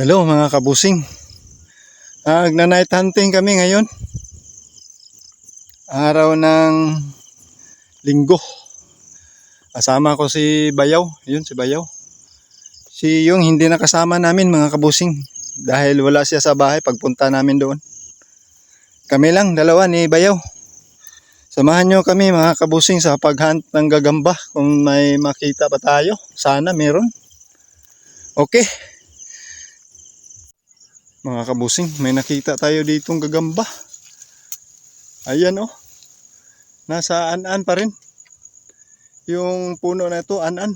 Hello mga kabusing. Ah, Nagna-night hunting kami ngayon. Araw ng linggo. Kasama ko si Bayaw. Yun si Bayaw. Si yung hindi nakasama namin mga kabusing. Dahil wala siya sa bahay pagpunta namin doon. Kami lang, dalawa ni Bayaw. Samahan nyo kami mga kabusing sa paghunt ng gagamba. Kung may makita pa tayo. Sana meron. Okay. Mga kabusing, may nakita tayo ditong gagamba. Ayan oh. Nasa an-an pa rin. Yung puno na ito, an-an.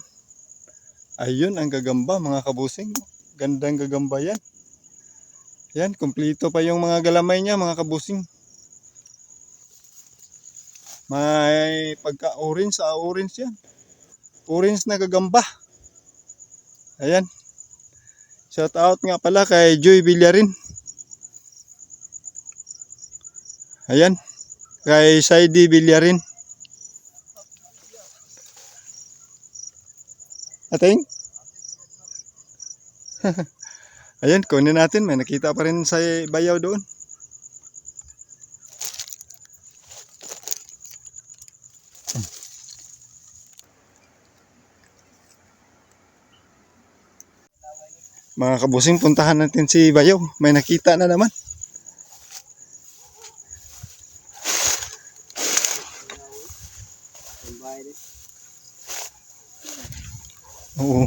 Ayun ang gagamba mga kabusing. Gandang gagamba yan. Yan, kumplito pa yung mga galamay niya mga kabusing. May pagka-orange sa orange yan. Orange na gagamba. Ayan. Shout out nga pala kay Joy Villarin. Ayan. Kay Saidi Villarin. Ating? Ayan, kunin natin. May nakita pa rin sa bayaw doon. Mga kabusing, puntahan natin si Bayaw. May nakita na naman. Oo.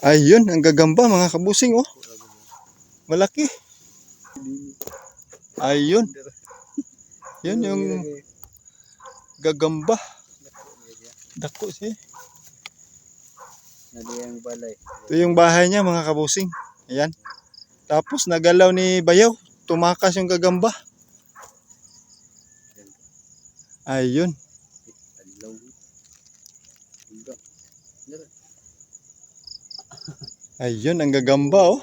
Ayun, ang gagamba mga kabusing oh. Malaki. Ayun. Yun yung gagamba. Dako siya. Nadi ang balay. Ito yung bahay niya mga kabusing. Ayan. Tapos nagalaw ni Bayaw. Tumakas yung gagamba. Ayun. Ayun ang gagamba oh.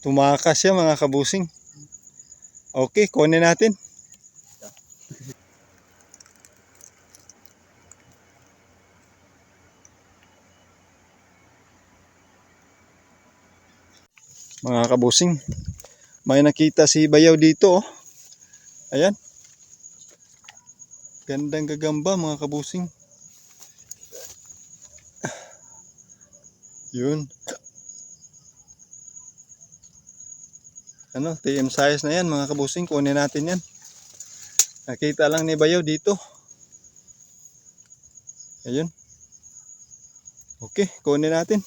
Tumakas siya mga kabusing. Okay, kunin natin. Mga kabusing, may nakita si Bayaw dito oh. Ayan. Gandang gagamba mga kabusing. Yun. Ano, TM size na yan mga kabusing. Kunin natin yan. Nakita lang ni Bayaw dito. Ayun. Okay, kunin natin.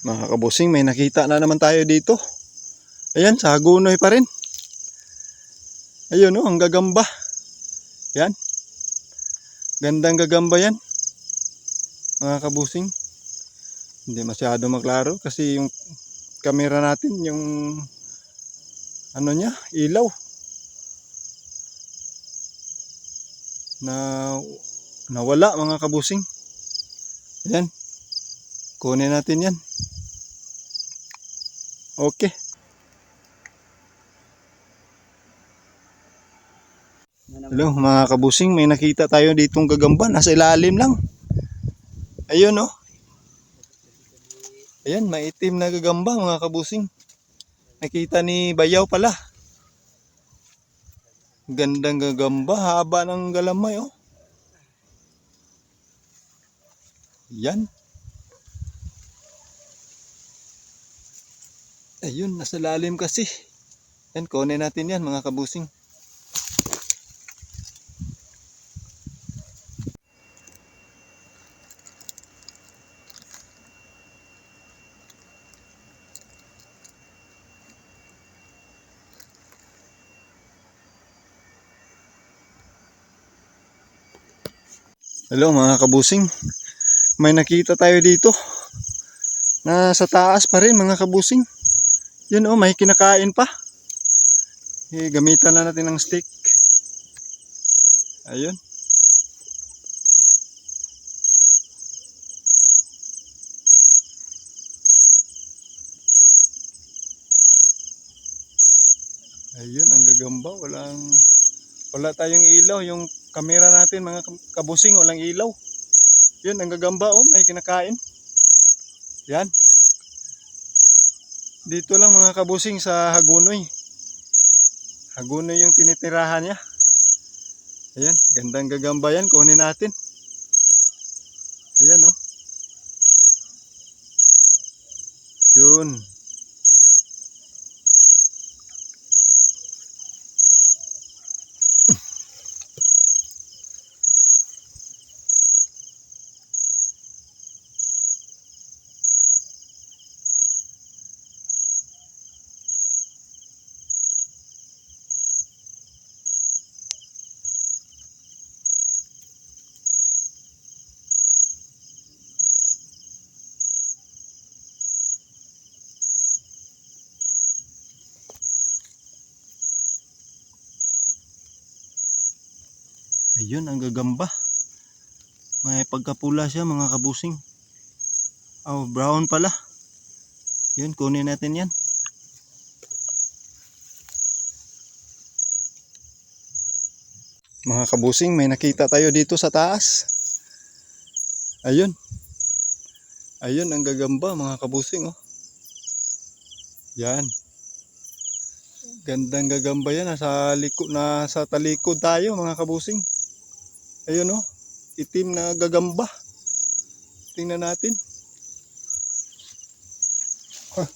Mga kabusing, may nakita na naman tayo dito. Ayan, sa Hagunoy pa rin. Ayun oh, ang gagamba. Yan. Gandang gagamba yan. Mga kabusing. Hindi masyado maklaro kasi yung camera natin, yung ano niya, ilaw. Na nawala mga kabusing. Yan. Kunin natin yan. Okay. Hello mga kabusing, may nakita tayo ditong gagamba. Nasa ilalim lang. Ayun oh. Ayan, maitim na gagamba mga kabusing. Nakita ni Bayaw pala. Gandang gagamba, haba ng galamay oh. Yan. Ayun, nasa lalim kasi. Yan, kunin natin yan mga kabusing. Hello mga kabusing. May nakita tayo dito. Nasa taas pa rin mga kabusing. Yun oh, may kinakain pa. Eh, gamitan na natin ng stick. Ayun. Ayun, ang gagamba. Walang Wala tayong ilaw. Yung kamera natin, mga kabusing, walang ilaw. Yun, ang gagamba, oh, may kinakain. Yan. Dito lang mga kabusing sa Hagunoy. Hagunoy yung tinitirahan niya. Ayan, gandang gagamba yan. Kunin natin. Ayan, oh. Yun. Ayun, ang gagamba. May pagkapula siya mga kabusing. Oh, brown pala. Yun, kunin natin yan. Mga kabusing, may nakita tayo dito sa taas. Ayun. Ayun, ang gagamba mga kabusing. Oh. Yan. Gandang gagamba yan. Nasa, liko, nasa talikod tayo mga kabusing. Ayun oh, itim na gagamba. Tingnan natin. Huh.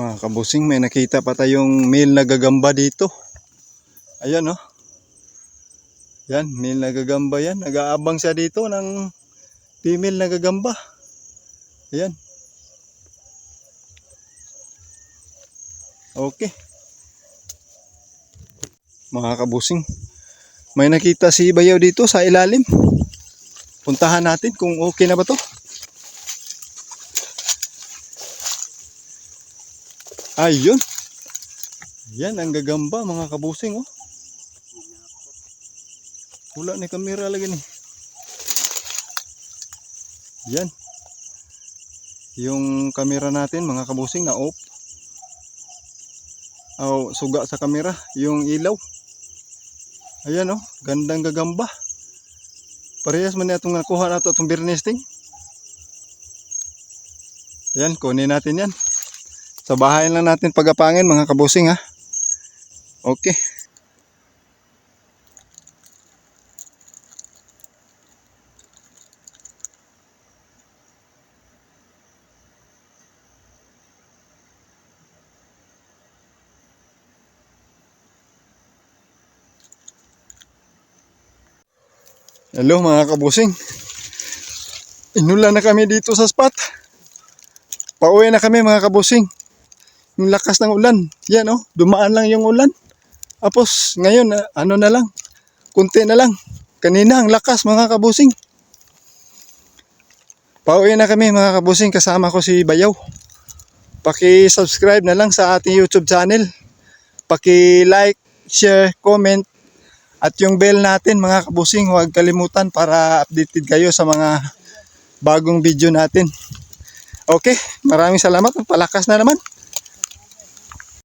Mga kabusing, may nakita pa tayong male na gagamba dito. Ayan oh. Yan, male na gagamba yan. Nag-aabang siya dito ng female na gagamba. Ayan. Okay. Mga kabusing, may nakita si Bayaw dito sa ilalim. Puntahan natin kung okay na ba to. Ayun. Yan ang gagamba mga kabusing oh. Wala ni kamera lagi ni. Yan. Yung kamera natin mga kabusing na off oh, suga sa kamera yung ilaw. Ayan oh gandang gagamba. Parehas man itong nakuha nato itong birnesting ayan kunin natin yan. Sa bahay lang natin pagapangin mga kabusing ha. Okay Hello mga kabusing. Inulan na kami dito sa spot. Pauwi na kami mga kabusing. Yung lakas ng ulan. Yan oh, dumaan lang yung ulan. Tapos ngayon, ah, ano na lang, kunti na lang. Kanina ang lakas mga kabusing. Pauwi na kami mga kabusing kasama ko si Bayaw. Paki-subscribe na lang sa ating YouTube channel. Paki-like, share, comment at yung bell natin mga kabusing, huwag kalimutan para updated kayo sa mga bagong video natin. Okay, maraming salamat. Palakas na naman.